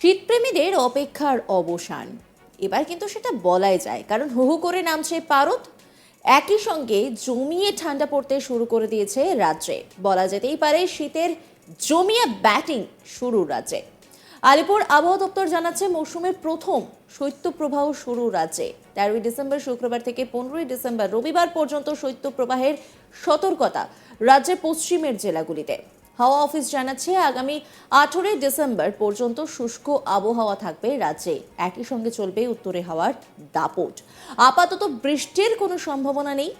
শীতপ্রেমীদের অপেক্ষার অবসান। এবার কিন্তু সেটা বলাই যায়, কারণ হু হু করে নামছে পারদ। একই সঙ্গে জমিয়ে ঠান্ডা পড়তে শুরু করে দিয়েছে রাজ্যে। বলা যেতেই পারে শীতের জমিয়ে ব্যাটিং শুরু রাজ্যে। আলিপুর আবহাওয়া দপ্তর জানাচ্ছে মৌসুমের প্রথম শৈত্যপ্রবাহ শুরু রাজ্যে। তেরোই ডিসেম্বর শুক্রবার থেকে পনেরোই ডিসেম্বর রবিবার পর্যন্ত শৈত্যপ্রবাহের সতর্কতা রাজ্যের পশ্চিমের জেলাগুলিতে। হাওয়া অফিস জানাচ্ছে, আগামী আঠেরোই ডিসেম্বর পর্যন্ত শুষ্ক আবহাওয়া থাকবে রাজ্যে। একই সঙ্গে চলবে উত্তরে হাওয়ার দাপট। আপাতত বৃষ্টির কোনো সম্ভাবনা নেই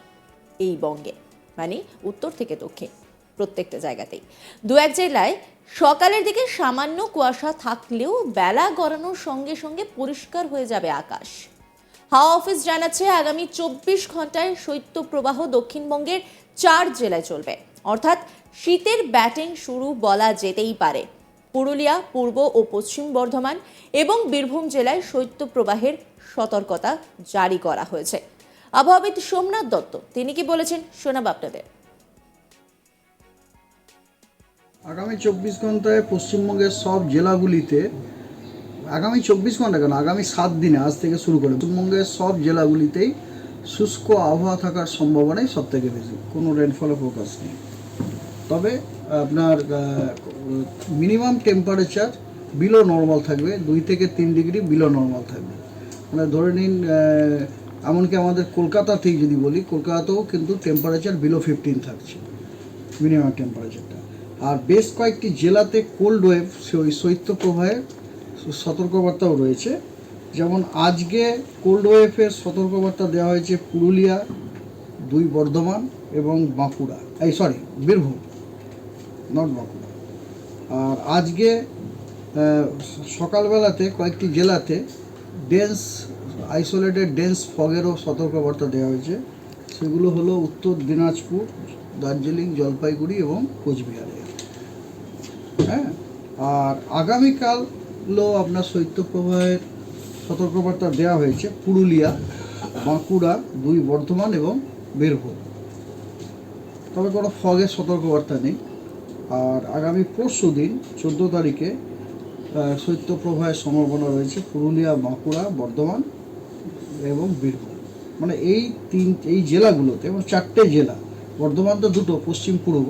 এই বঙ্গে মানে উত্তর থেকে দক্ষিণ প্রত্যেকটা জায়গাতেই। দু এক জেলায় সকালের দিকে সামান্য কুয়াশা থাকলেও বেলা গড়ানোর সঙ্গে সঙ্গে পরিষ্কার হয়ে যাবে আকাশ। হাওয়া অফিস জানাচ্ছে, আগামী চব্বিশ ঘন্টায় শৈত্যপ্রবাহ দক্ষিণবঙ্গের চার জেলায় চলবে। অর্থাৎ শীতের ব্যাটিং শুরু বলা যেতেই পারে। পুরুলিয়া, পূর্ব ও পশ্চিম বর্ধমান এবং বীরভূম জেলায় শৈত্যপ্রবাহের সতর্কতা জারি করা হয়েছে। আবহাওয়াবিদ সোমনাথ দত্ত, তিনি কি বলেছেন শোনাব আপনাদের। আগামী চব্বিশ ঘন্টায় পশ্চিমবঙ্গের সব জেলাগুলিতে, আগামী চব্বিশ ঘণ্টা কেন? আগামী সাত দিনে, আজ থেকে শুরু করে পশ্চিমবঙ্গের সব জেলাগুলিতেই শুষ্ক আবহাওয়া থাকার সম্ভাবনাই সব থেকে বেশি। কোনো রেনফলের ফোকাস নেই। তবে আপনার মিনিমাম টেম্পারেচার বিলো নর্মাল থাকবে, দুই থেকে তিন ডিগ্রি বিলো নর্মাল থাকবে। মানে ধরে নিন এমনকি আমাদের কলকাতাতেই যদি বলি, কলকাতাতেও কিন্তু টেম্পারেচার বিলো ফিফটিন থাকছে মিনিমাম টেম্পারেচারটা আর বেশ কয়েকটি জেলাতে কোল্ড ওয়েভ ওই শৈত্যপ্রবাহের সতর্কবার্তাও রয়েছে। যেমন আজকে কোল্ড ওয়েভের সতর্কবার্তা দেওয়া হয়েছে পুরুলিয়া, দুই বর্ধমান এবং বাঁকুড়া, এই সরি বীরভূম। নট বাঁকুড়া আর আজকে সকালবেলাতে কয়েকটি জেলাতে ডেন্স আইসোলেটেড ডেন্স ফগেরও সতর্কবার্তা দেওয়া হয়েছে। সেগুলো হলো উত্তর দিনাজপুর, দার্জিলিং, জলপাইগুড়ি এবং কোচবিহারে। হ্যাঁ? আর আগামীকালও আপনার শৈত্যপ্রবাহের সতর্কবার্তা দেওয়া হয়েছে। পুরুলিয়া, বাঁকুড়া, দুই বর্ধমান এবং বীরভূম। তবে কোনো ফগের সতর্কবার্তা নেই। আর আগামী পরশু দিন, চোদ্দ তারিখে শৈত্যপ্রবাহের সম্ভাবনা রয়েছে পুরুলিয়া, বাঁকুড়া, বর্ধমান এবং বীরভূম। মানে এই তিন, এই জেলাগুলোতে, এবং চারটে জেলা, বর্ধমান তো দুটো, পশ্চিম পূর্ব,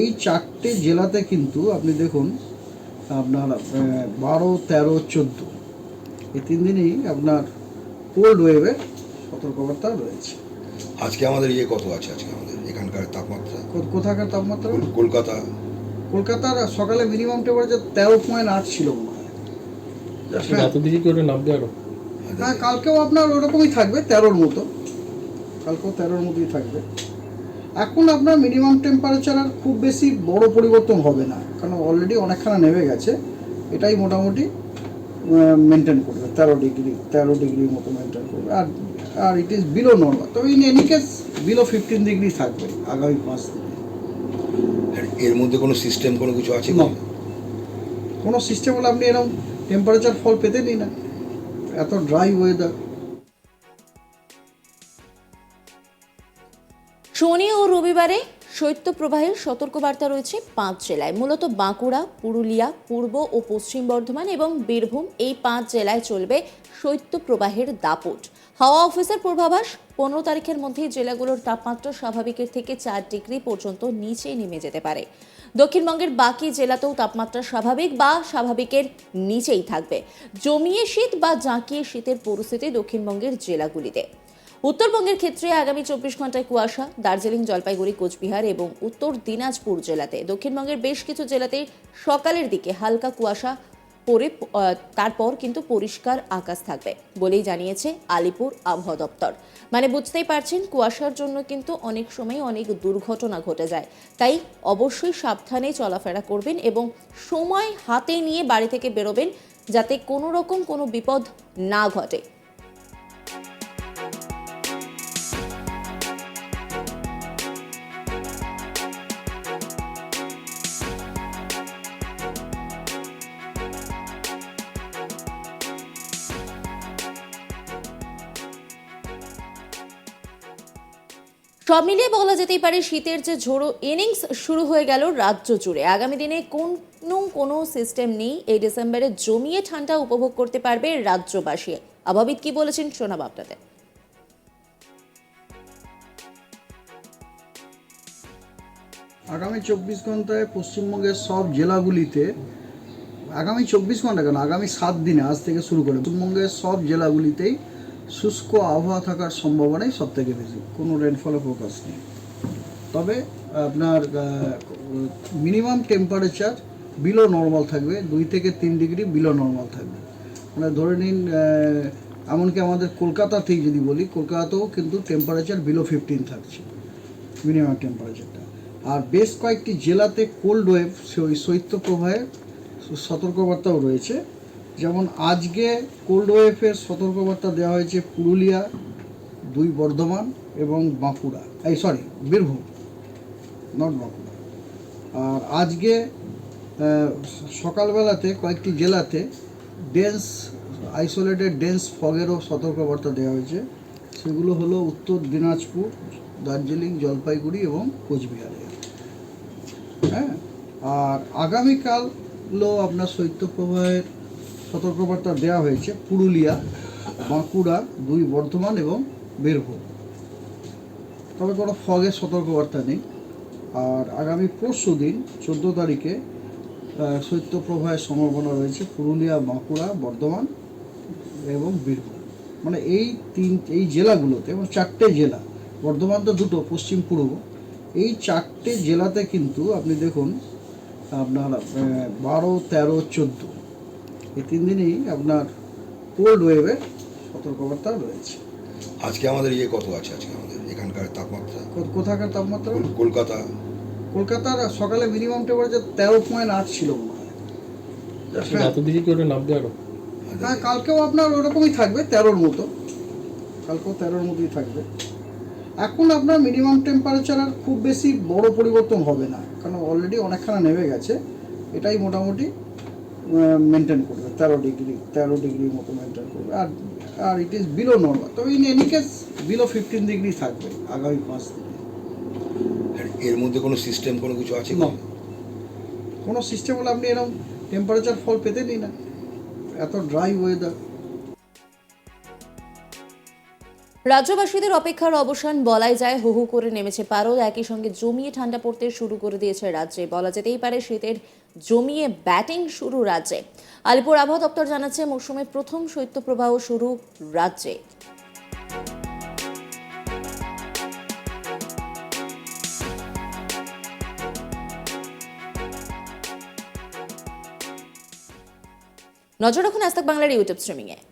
এই চারটে জেলাতে কিন্তু আপনি দেখুন, আপনার বারো, তেরো, চোদ্দ, এই তিন দিনই আপনার কোল্ড ওয়েভের সতর্কবার্তা রয়েছে। আজকে আমাদের ইয়ে কত আছে? আজকে আমাদের তাপমাত্রা। কোথাকার তাপমাত্রা? কলকাতা। কলকাতার সকালে মিনিমাম টেম্পারেচার তেরো পয়েন্ট আট ছিল মনে হয়। এত দিকে কি ওটা নামবে আরও হ্যাঁ কালকেও আপনার ওরকমই থাকবে তেরোর মতো। কালকেও তেরোর মতোই থাকবে। এখন আপনার মিনিমাম টেম্পারেচার আর খুব বেশি বড় পরিবর্তন হবে না কারণ অলরেডি অনেকখানা নেমে গেছে। এটাই মোটামুটি মেনটেন করবে তেরো ডিগ্রি তেরো ডিগ্রির মতো মেনটেন করবে। আর আর ইট ইজ বিলো নর্মাল তবে in any case below fifteen degree থাকবে আগামী পাঁচ দিনে। এর মধ্যে কোনো সিস্টেম কোনো কিছু আছে না। কোনো সিস্টেম হলে আপনি এরকম টেম্পারেচার ফল পেতে পেতেনই না। এত ড্রাই ওয়েদার শনি ও রবিবারে শৈত্যপ্রবাহের সতর্কবার্তা রয়েছে পাঁচ জেলায়। মূলত বাঁকুড়া পুরুলিয়া পূর্ব ও পশ্চিম বর্ধমান এবং বীরভূম এই পাঁচ জেলায় চলবে শৈত্যপ্রবাহের দাপট। হাওয়া অফিসের পূর্বাভাস, পনেরো তারিখের মধ্যেই জেলাগুলোর তাপমাত্রা স্বাভাবিকের থেকে চার ডিগ্রি পর্যন্ত নিচে নেমে যেতে পারে। দক্ষিণবঙ্গের বাকি জেলাতেও তাপমাত্রা স্বাভাবিক বা স্বাভাবিকের নিচেই থাকবে। জমিয়ে শীত বা জাঁকিয়ে শীতের পরিস্থিতি দক্ষিণবঙ্গের জেলাগুলিতে। উত্তরবঙ্গের ক্ষেত্রে আগামী চব্বিশ ঘন্টায় কুয়াশা, দার্জিলিং, জলপাইগুড়ি, কোচবিহার এবং উত্তর দিনাজপুর জেলাতে। দক্ষিণবঙ্গের বেশ কিছু জেলাতে সকালের দিকে হালকা কুয়াশা পরে তারপর কিন্তু পরিষ্কার আকাশ থাকবে বলেই জানিয়েছে আলিপুর আবহাওয়া দপ্তর। মানে বুঝতেই পারছেন, কুয়াশার জন্য কিন্তু অনেক সময় অনেক দুর্ঘটনা ঘটে যায়। তাই অবশ্যই সাবধানে চলাফেরা করবেন এবং সময় হাতে নিয়ে বাড়ি থেকে বেরোবেন যাতে কোনো রকম কোনো বিপদ না ঘটে। সব মিলিয়ে বলা যেতেই পারে শীতের যে ঝোড়ো ইনিংস শুরু হয়ে গেল রাজ্য জুড়ে। আগামী দিনে কোনো কোনো সিস্টেম নেই, এই ডিসেম্বরে জমিয়ে ঠান্ডা উপভোগ করতে পারবে রাজ্যবাসী। আবহাবিদ কি বলেছেন শোনাব আপনাদের। আগামী চব্বিশ ঘন্টায় পশ্চিমবঙ্গের সব জেলাগুলিতে, আগামী চব্বিশ ঘণ্টা কেন? আগামী সাত দিনে আজ থেকে শুরু করে। পশ্চিমবঙ্গের সব জেলাগুলিতেই শুষ্ক আবহাওয়া থাকার সম্ভাবনাই সব থেকে বেশি। কোনো রেনফলের ফোকাস নেই। তবে আপনার মিনিমাম টেম্পারেচার বিলো নর্মাল থাকবে। দুই থেকে তিন ডিগ্রি বিলো নর্মাল থাকবে। মানে ধরে নিন এমনকি আমাদের কলকাতাতেই যদি বলি, কলকাতাতেও কিন্তু টেম্পারেচার বিলো ফিফটিন থাকছে মিনিমাম টেম্পারেচারটা আর বেশ কয়েকটি জেলাতে কোল্ড ওয়েভ ওই শৈত্যপ্রবাহের সতর্কবার্তাও রয়েছে। যেমন আজকে কোল্ড ওয়েভের সতর্কবার্তা দেওয়া হয়েছে পুরুলিয়া, দুই বর্ধমান এবং বাঁকুড়া। এই সরি বীরভূম নট বাঁকুড়া। আর আজকে সকালবেলাতে কয়েকটি জেলাতে ডেন্স আইসোলেটেড ডেন্স ফগেরও সতর্কবার্তা দেওয়া হয়েছে। সেগুলো হলো উত্তর দিনাজপুর, দার্জিলিং, জলপাইগুড়ি এবং কোচবিহারে। হ্যাঁ? আর আগামীকালও আপনার শৈত্যপ্রবাহের সতর্কবার্তা দেওয়া হয়েছে পুরুলিয়া, বাঁকুড়া, দুই বর্ধমান এবং বীরভূম। তবে কোনো ফগের সতর্কবার্তা নেই। আর আগামী পরশু দিন চোদ্দ তারিখে শৈত্যপ্রবাহের সম্ভাবনা রয়েছে পুরুলিয়া, বাঁকুড়া, বর্ধমান এবং বীরভূম। মানে এই তিন, এই জেলাগুলোতে, এবং চারটে জেলা, বর্ধমান তো দুটো, পশ্চিম, পূর্ব, এই চারটে জেলাতে কিন্তু আপনি দেখুন, আপনার বারো, তেরো, চোদ্দ এই তিন দিনই আপনার কোল্ড ওয়েভের সতর্কবার্তা রয়েছে। আজকে আমাদের ইয়ে কত আছে আজকে আমাদের? এখানকার তাপমাত্রা? কোথাকার তাপমাত্রা? কলকাতা। কলকাতার সকালে মিনিমাম টেম্পারেচার তেরো পয়েন্ট আট ছিল মনে হয়। হ্যাঁ। আরও হ্যাঁ কালকেও আপনার ওরকমই থাকবে তেরোর মতো। কালকেও তেরোর মতোই থাকবে। এখন আপনার মিনিমাম টেম্পারেচার আর খুব বেশি বড় পরিবর্তন হবে না কারণ অলরেডি অনেকখানা নেমে গেছে। এটাই মোটামুটি মেনটেন করবে তেরো ডিগ্রি তেরো ডিগ্রির মতো মেনটেন করবে। আর আর ইট ইজ বিলো নর্মাল তবে in any case below fifteen degree থাকবে আগামী পাঁচ দিনে। এর মধ্যে কোনো সিস্টেম কোনো কিছু আছে না। কোনো সিস্টেম হলে আপনি এরকম টেম্পারেচার ফল পেতেনই না। এত ড্রাই ওয়েদার রাজ্যবাসীদের অপেক্ষার অবসান বলাই যায় হু হু করে নেমেছে পারদ। একই সঙ্গে জমিয়ে ঠান্ডা পড়তে শুরু করে দিয়েছে রাজ্যে। বলা যেতেই পারে শীতের জমিয়ে ব্যাটিং শুরু রাজ্যে। আলিপুর আবহাওয়া দপ্তর জানাচ্ছে, মৌসুমের প্রথম শৈত্যপ্রবাহ শুরু রাজ্যে। নজর রাখুন আজ বাংলার ইউটিউব স্ট্রিমিংয়ে।